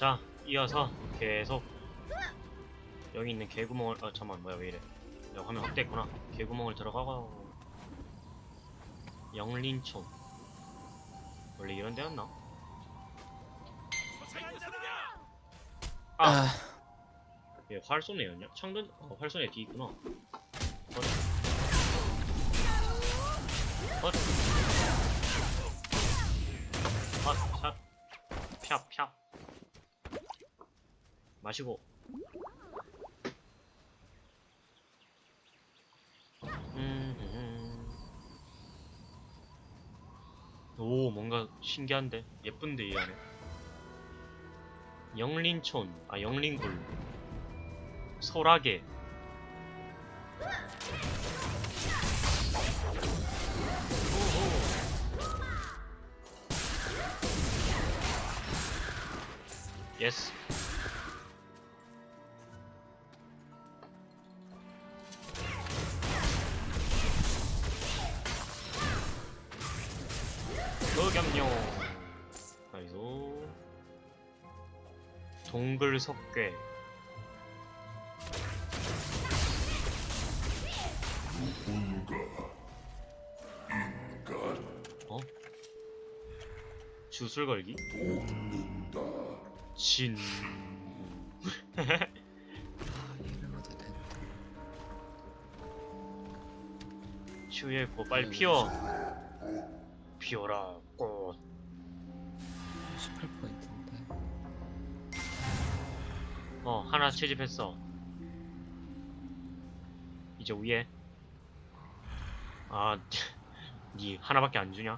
자 이어서 계속 여기 있는 개구멍을 아 잠만 뭐야 왜 이래 내가 화면 확대했구나 개구멍을 들어가고 영린촌 원래 이런 데였나? 아! 아, 얘 활쏘네였냐? 창든 어, 활쏘네 뒤 있구나 어? 어? 아, 샵, 샵, 샵. 마시고. 음, 오, 뭔가 신기한데? 예쁜데, 이 안에. 영린촌, 아, 영린굴. 소라게. 예스. 동글 석괴. 어? 주술 걸기? 진. 고 빨리 피어. 피어라 꽃. 어 하나 채집했어. 이제 위에. 아, 니 하나밖에 안 주냐?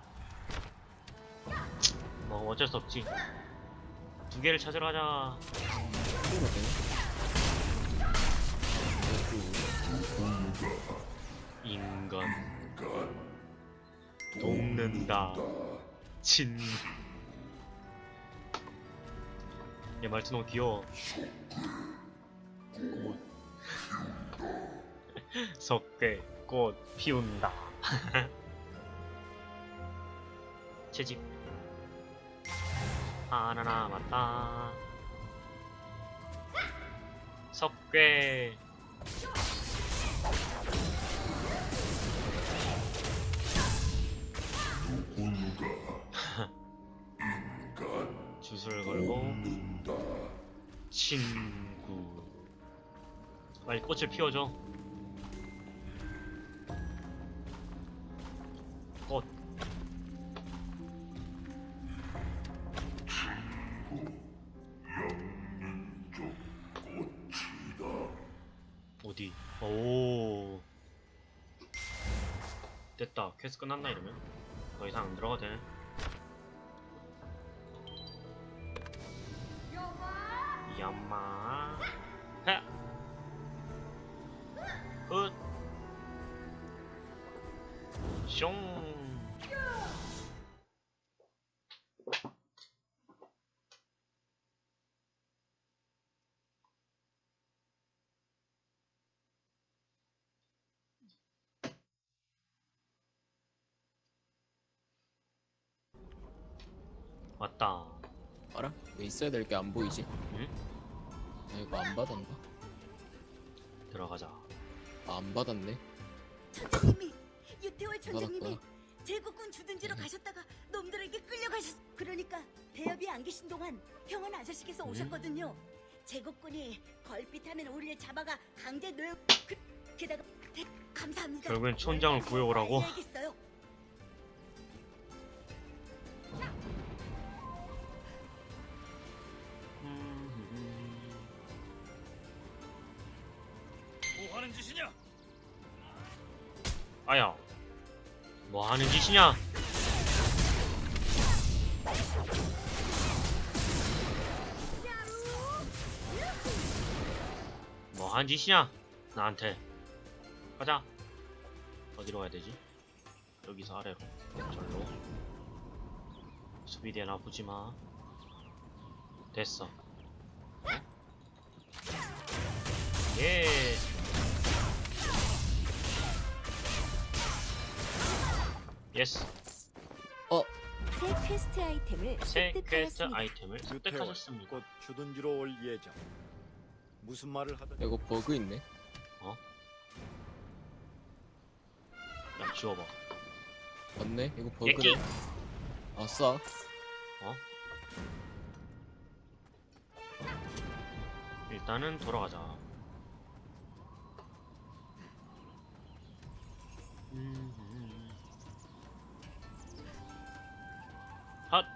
뭐 어쩔 수 없지. 두 개를 찾으러 가자. 인간 돕는다. 친. 얘 말투 너무 귀여워. 꽃. 석괴 꽃 피운다. 채집. 하나 남았다. 석괴. 친구. 빨리 꽃을 피워줘. 꽃. 어디? 오. 됐다. 퀘스트 끝났나 이러면? 더 이상 안 들어가도 되네 왔다. 알아? 왜 있어야 될 게 안 보이지? 응? 아, 이거 안 받았나? 들어가자. 아, 안 받았네. 선생님이 유태월 천장님이 받았구나. 제국군 주둔지로 가셨다가 놈들에게 끌려가셨. 그러니까 대엽이 안 계신 동안 형은 아저씨께서 음? 오셨거든요. 제국군이 걸핏하면 우리를 잡아가 강제 노역. 그, 게다가 대, 감사합니다. 결국엔 촌장을 구해오라고? 알겠어요. 짓이냐? 뭐 하는 짓이냐? 나한테. 가자. 어디로 가야 되지? 여기서 아래로. 절로. 수비대나 보지 마. 됐어. 어? 예. 예스. 어, 새 퀘스트 아이템을 새 퀘스트. 아이템을 유태원 습득하셨습니다. 곧 주둔지로 올 예정. 무슨 말을 하든 이거 버그 있네. 야 지워봐. 맞네. 이거. 버그네. 아싸. 일단은 돌아가자. 음. 핫.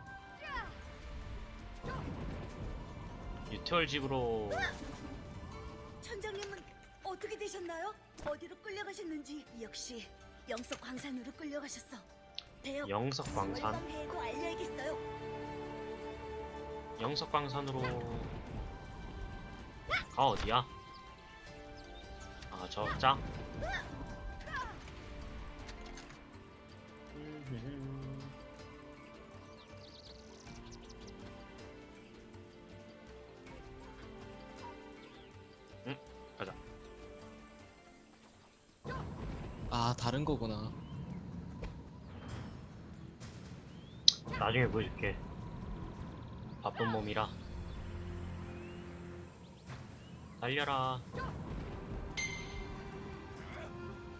유태월 집으로 천장님은 어떻게 되셨나요? 어디로 끌려가셨는지 역시 영석 광산으로 끌려가셨어. 대역 영석광산. 알려야겠어요. 영석광산으로 가 어디야? 아 저자. 거구나. 나중에 보여줄게. 바쁜 몸이라. 달려라.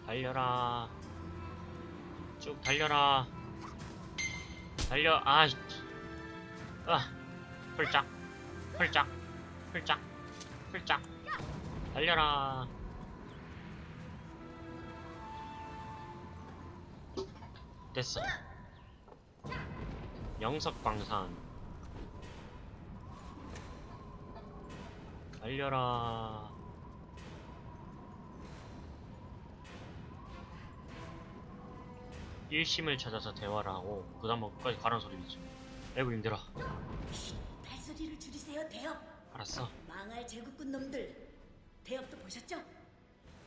달려라. 쭉 달려라. 달려. 아, 아, 훌짝, 훌짝, 훌짝, 훌짝. 달려라. 됐어. 영석광산 달려라 일심을 찾아서 대화를 하고 그 다음 끝까지 가라는 소리지 아이고 힘들어 발소리를 줄이세요, 대역. 알았어 망할 제국군 놈들. 대역도 보셨죠?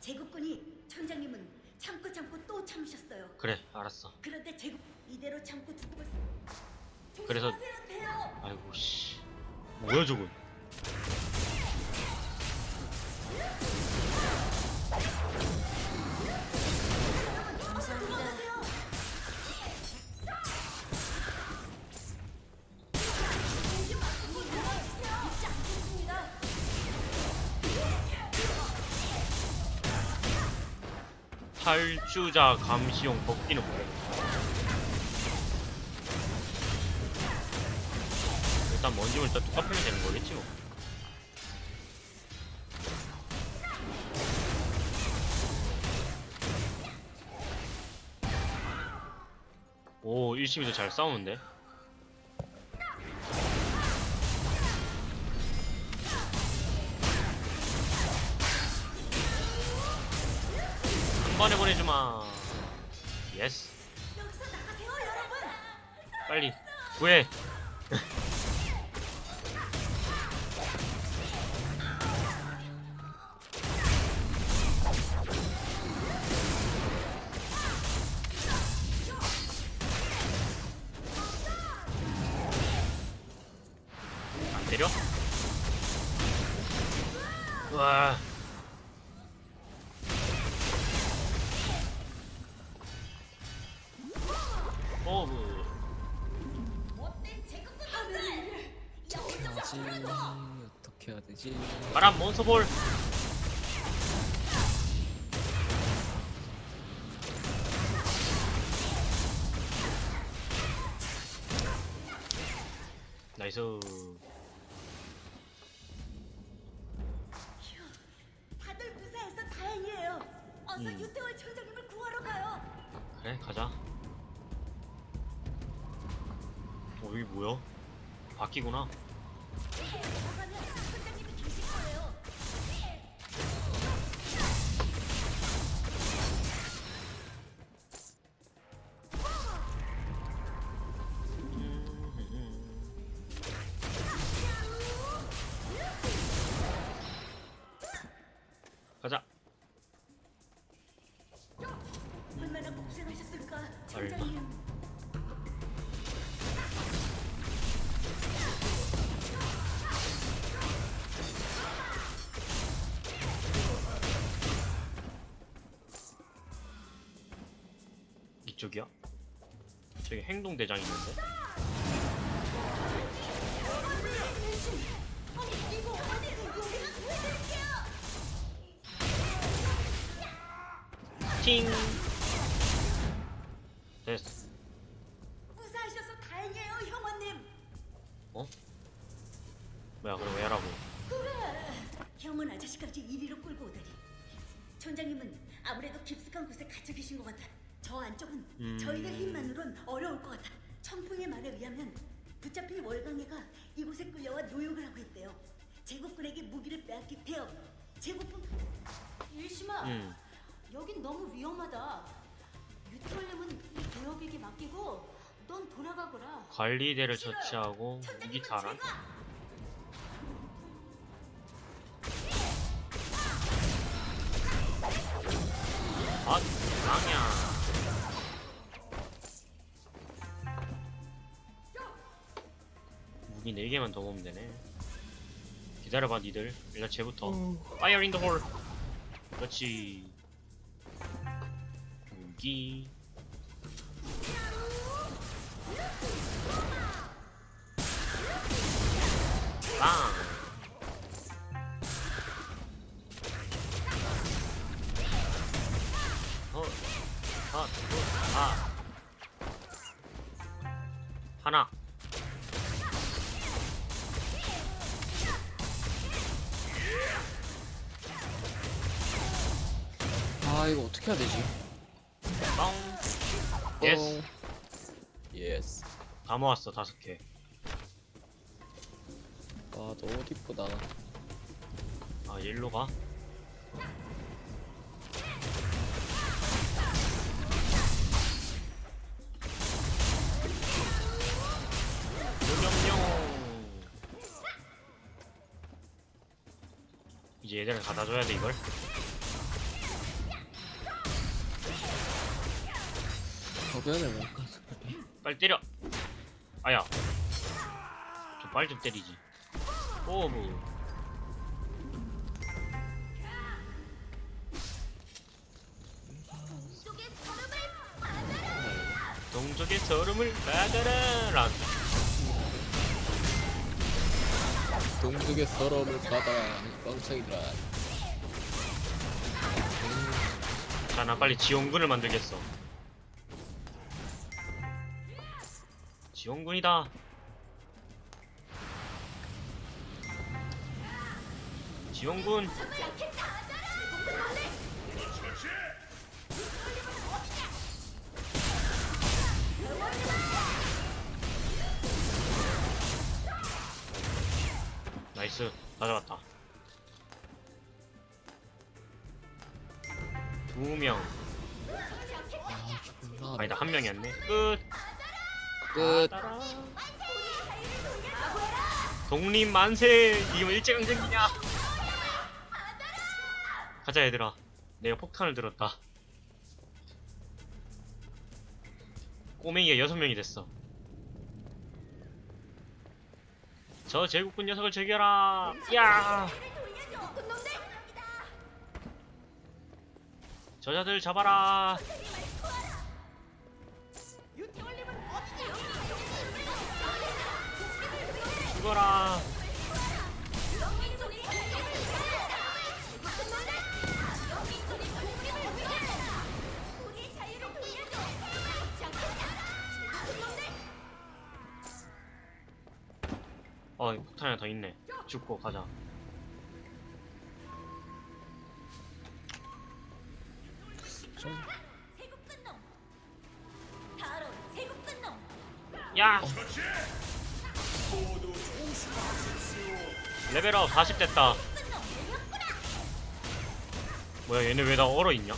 제국군이 천장님은 참고 참고 또 참으셨어요. 그래 알았어 그런데 제국 이대로 참고 두고 봤 그래서- 조심하세요, 대역. 아이고 씨 뭐야 저건 탈주자 감시용 복귀는 뭐야? 일단 먼지물 일단 똑같으면 되는 거겠지 뭐. 오 일심이도 잘 싸우는데 번에 보내주마. 예스. 빨리. 구해 나이스 다들 무사해서 다행이에요. 어서 음. 유태월 천장님을 구하러 가요. 그래 가자 어 여기 뭐야? 바퀴구나 저기야? 저기 행동대장 있는데? 팅! 제국군에게 무기를 빼앗긴 대업. 제국군 일심아, 음 여긴 너무 위험하다. 유트월렘은 이 도역에게 맡기고 넌 돌아가거라. 관리대를 처치하고 무기 탈환 아 강야. 무기 4개만 더 모으면 되네 기다려봐 니들. 일단 쟤부터. Fire in the hole. 그렇지. 무기. 빵 아 이거 어떻게 해야 되지? 빵. 예스. 예스. 다 모았어, 다섯 개. 아 너무 이쁘다. 아, 일로 가. 명령. 이제 얘들을 갖다 줘야 돼 이걸. 저변을 못 가서. 빨리 때려. 아야. 좀 빨리 좀 때리지. 오브. 동족의 서름을 받아라. 란. 동족의 서러움을 받아라. 뻥청이들아. 자, 나 빨리 지원군을 만들겠어. 지원군이다. 지원군. 나이스, 가져갔다. 두 명. 아. 아니다 한 명이었네 끝 끝. 따라. 독립 만세. 이거 일제강점기냐? 가자 얘들아. 내가 폭탄을 들었다. 꼬맹이가 여섯 명이 됐어. 저 제국군 녀석을 죽여라. 야. 저자들 잡아라 죽어라 어 이거 폭탄 하나 더 있네. 죽고 가자. 좀야 레벨업 40 됐다 뭐야 얘네 왜 다 얼어있냐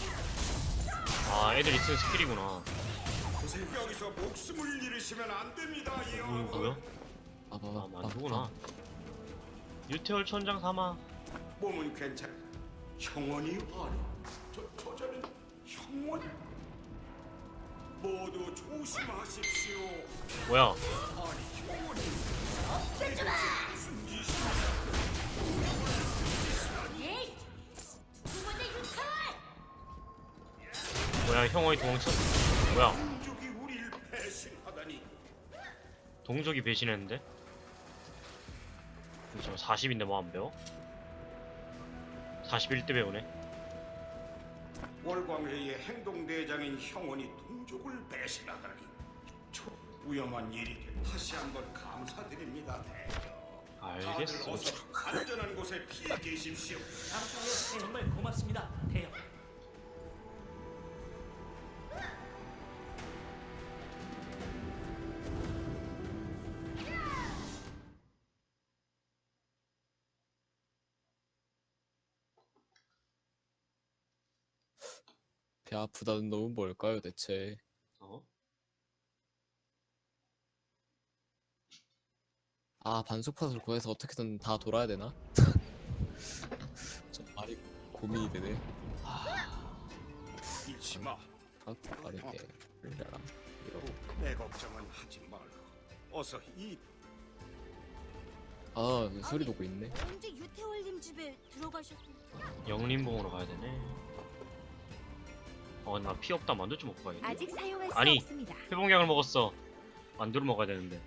아 애들이 쓴 스킬이구나 여기서 목숨을 잃으시면 안 됩니다, 누구야? 봐봐봐. 아 만두구나 유태월 천장 삼아 몸은 괜찮. 형원이 아니, 저 저자는 형원. 모두 조심하십시오. 뭐야 아니 형원이? 뭐야 형원이 도망쳐 뭐야. 동족이 배신했는데? 저 40인데 뭐 안 배워? 41대 배우네 월광회의 행동대장인 형원이 동족을 배신하다니 참 위험한 일이 돼 다시 한번 감사드립니다 대여 다들 알겠어. 어서 안전한 곳에 피해 계십시오 감사해요. 정말 고맙습니다. 대여. 배 아프다는 놈은 뭘까요 대체? 어? 아 반속팟을 구해서 어떻게든 다 돌아야 되나? 좀 말이 고민이 되네. 잊지 마. 아, 말인데. 흘려라. 이러고. 내 걱정은 하지 말고 어서 이 아, 소리 도고 있네. 언제 유태월님 집에 들어가셨어요? 영림봉으로 가야 되네. 어, 나 피 없다. 만두 좀 먹고 가야겠네. 아직 사용할 수 아니. 없습니다. 회복약을 먹었어. 만두를 먹어야 되는데.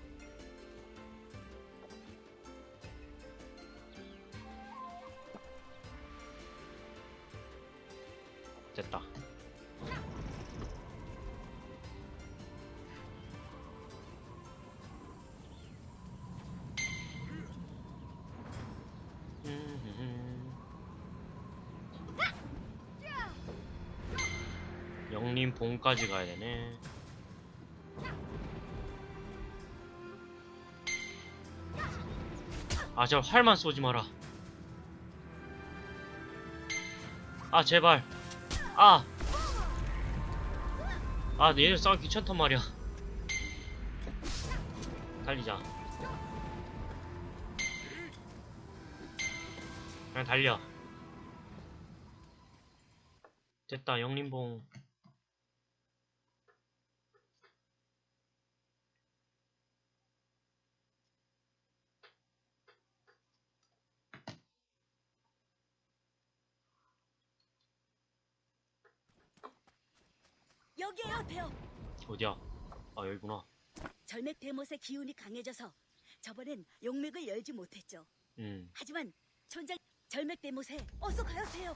영림봉까지 가야 되네. 아, 저 활만 쏘지 마라. 아, 제발. 아! 아, 얘들 싸우기 귀찮단 말이야. 달리자. 그냥 달려. 됐다, 영림봉. 여기에요, 대여. 어디야? 아, 여기구나. 절맥 대못의 기운이 강해져서 저번엔 용맥을 열지 못했죠. 음. 하지만 촌장 절맥 대못에 어서 가요, 대여.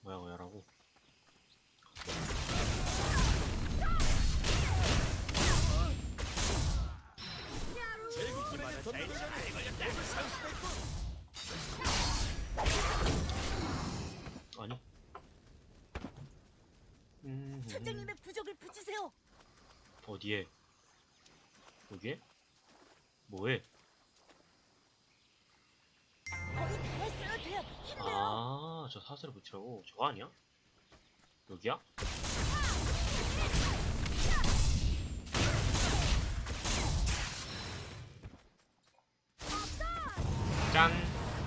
뭐야, 뭐야라고. 아니. 음, 촌장님의 부적을 붙이세요. 어디에? 여기에? 뭐해? 거의 다 했어요, 대여. 힘내요. 아, 저 사슬을 붙이라고. 저거 아니야? 여기야? 짠!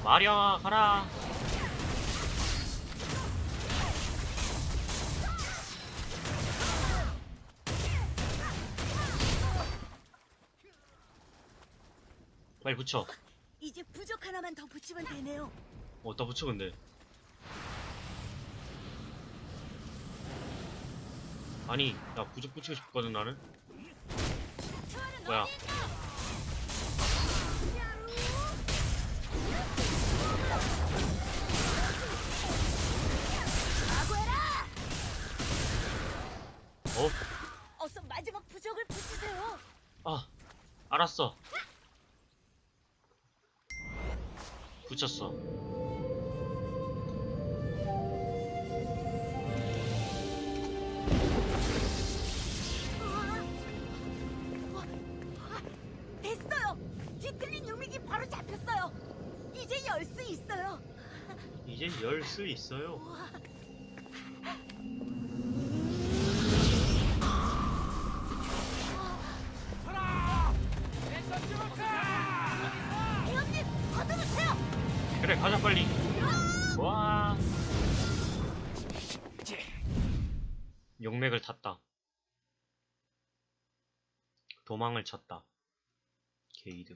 마려 가라! 빨리 붙여. 이제 부적 하나만 더 붙이면 되네요. 어디다 붙여 근데 아니 나 부적 붙이고 싶거든 나는 뭐야 어? 어서 마지막 부적을 붙이세요. 아 알았어 붙였어 됐어요. 뒤틀린 유믹이 바로 잡혔어요. 이제 열 수 있어요. 이제 열수 있어요 대원 그래 가자 빨리. 와. 용맥을 탔다. 도망을 쳤다. 게이드.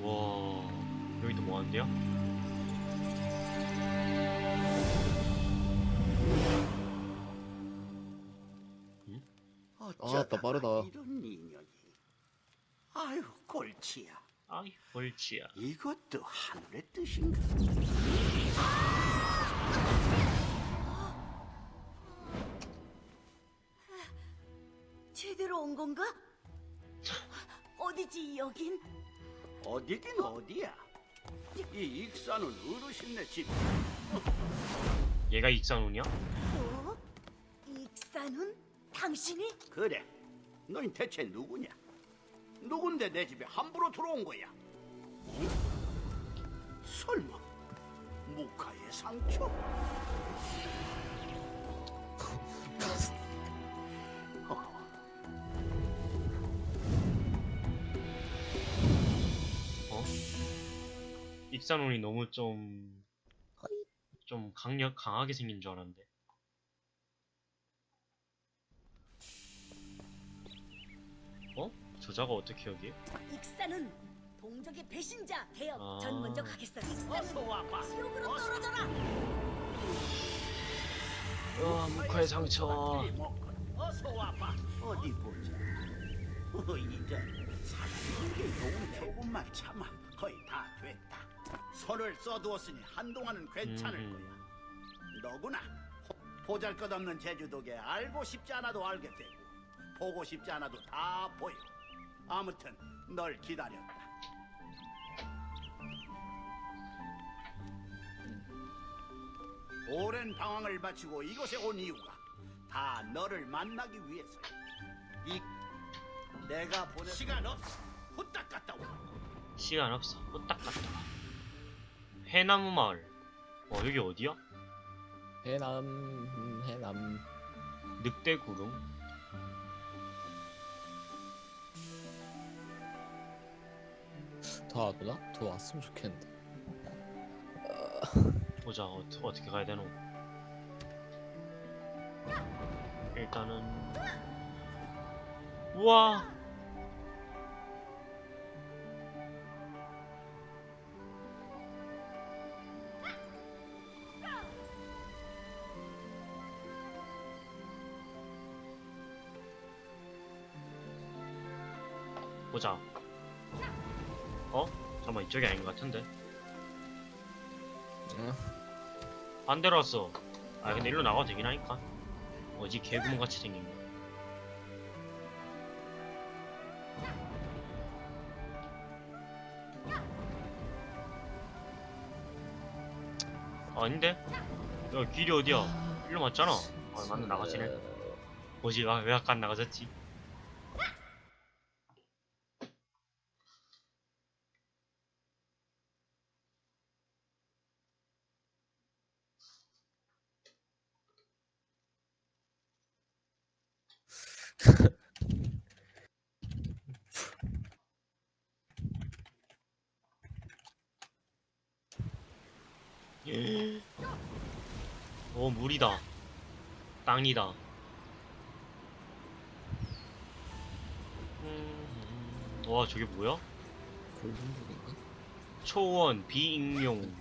와 여기 또 뭐하는데요? 아따, 빠르다. 이런 인연이. 아유 골치야. 아이 벌치야 이것도 하늘의 뜻인가? 제대로 온 건가? 어디지 여긴? 어디긴 어디야. 이 익산은 어르신네 집. 얘가 익산운이야? 어? 익산훈? 당신이? 그래. 너희 대체 누구냐? 누군데 내 집에 함부로 들어온 거야? 응? 설마 무카의 상처? 어, 어? 너무 좀... 좀 강력, 강하게 생긴 줄 알았는데 어? 저자가 어떻게 여기? 익산훈 동족의 배신자 대역 아. 전 먼저 가겠어요 익산훈 어서 와봐. 지옥으로 어서. 떨어져라 와 무카의 상처 어서 와봐. 어디 보자. 어, 이제 사는 게 너무 조금만 참아. 거의 다 됐다. 손을 써두었으니 한동안은 괜찮을 음. 거야. 너구나. 보잘것없는 제주도에 알고 싶지 않아도 알게 되고 보고 싶지 않아도 다 보여. 아무튼 널 기다렸다. 오랜 방황을 마치고 이곳에 온 이유가 다 너를 만나기 위해서야. 이 내가 보낸 시간 없어. 후딱 갔다 와. 시간 없어 후딱 갔다 와 해나무 마을 어 여기 어디야? 해남 음, 해남 늑대 구름 더 와도나? 더 왔으면 좋겠는데. 보자. 어, 어떻게 가야 되노? 일단은. 우와! 보자 이쪽이 아닌 것 같은데 응. 반대로 왔어. 아 근데 일로 나가도 되긴 하니까. 어지 개구멍 같이 생긴 거. 아닌데? 야 길이 어디야? 일로 맞잖아. 아 맞네 나가지네. 뭐지? 아, 왜 아까 안 나가졌지? 오 물이다. 땅이다. 음, 와 저게 뭐야? 골든북인가? 초원 비익용.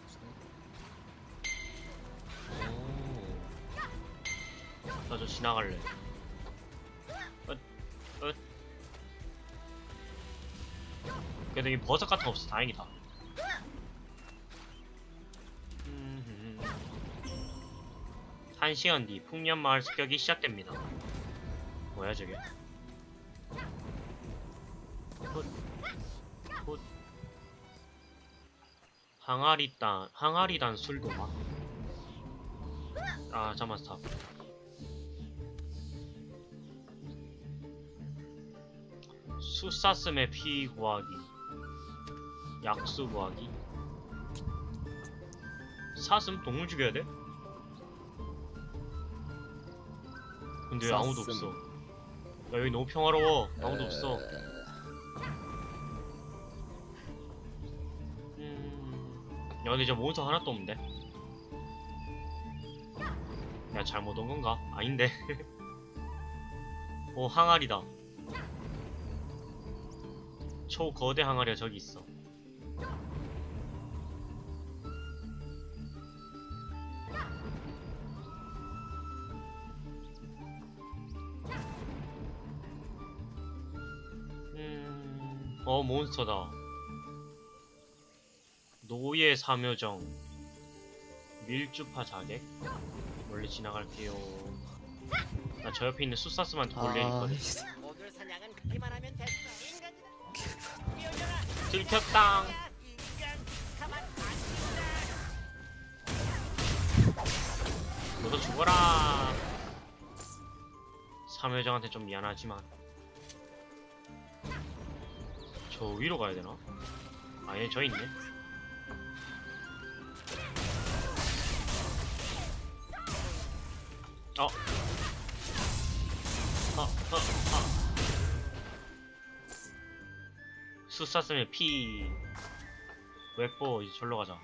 나 저 지나갈래. 엇, 엇. 그래도 이 버섯 같은 거 없어 다행이다. 1시간 뒤 풍년마을 습격이 시작됩니다. 뭐야 저게? 헛. 헛. 항아리단, 항아리단 술도마. 아, 잠만 스탑. 수사슴의 피 구하기. 약수 구하기. 사슴 동물 죽여야 돼? 근데 왜 아무도. 없어. 야 여기 너무 평화로워. 아무도 없어. 음... 야 근데 저 몬스터 하나도 없는데? 야 잘못 온 건가? 아닌데. 오 항아리다. 초거대 항아리가 저기 있어. 몬스터다 노예 사묘정 밀주파 자객 멀리 지나갈게요 나 저 옆에 있는 수사스만 돌려 있거든 아, 모듈 사냥은 그기만 하면 됐어. 인간들아. 뛰어져라. 들켰당 인간 가만 안 둔다. 너도 죽어라 사묘정한테 좀 미안하지만 저 위로 가야 되나? 아예 저 있네 어. 어, 어, 어. 수사 쓰면 피 웹보 이제 절로 가자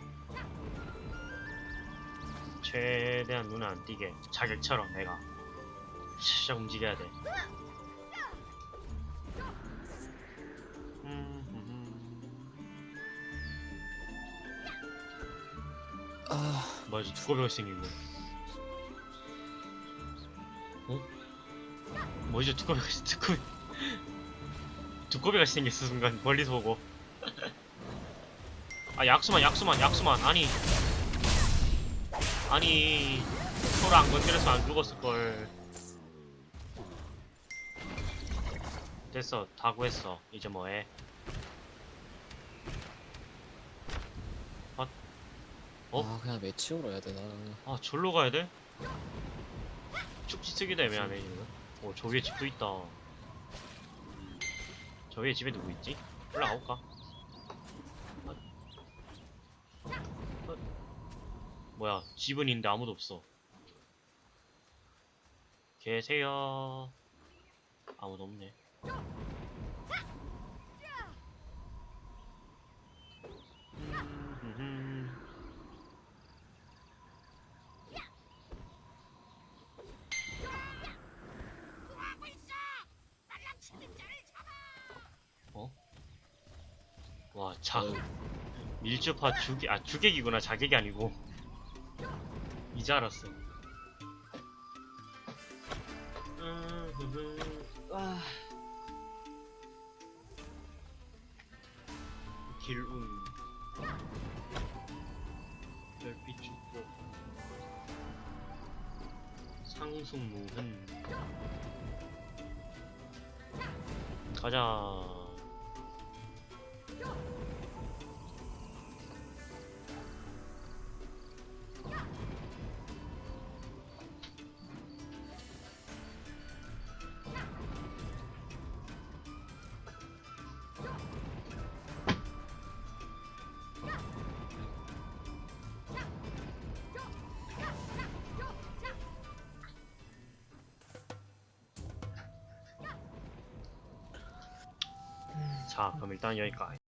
최대한 눈에 안 띄게 자격처럼 내가 시작 움직여야 돼 아, 저 두꺼비가 생긴 거 어? 뭐지? 저 두꺼비가 두꺼비 두꺼비가 생겼어 순간. 멀리서 보고. 아 약수만 약수만 약수만. 아니. 아니. 서로 안 건드려서 안 죽었을걸. 됐어. 다 구했어. 이제 뭐해 어? 아 그냥 매치오로 해야 되나? 아 절로 가야 돼? 축지 쓰기도 애매하네 지금 오저 위에 집도 있다 저 위에 집에 누구 있지? 올라가볼까? 아. 아. 뭐야 집은 있는데 아무도 없어 계세요 아무도 없네 음, 어? 와, 자, 어, 밀주파 주객, 아, 주객이구나. 자객이 아니고. 이제 알았어. 아. 길운. 별빛 축복. 상승무흔. 가자. 자, 그럼 일단 여기까지.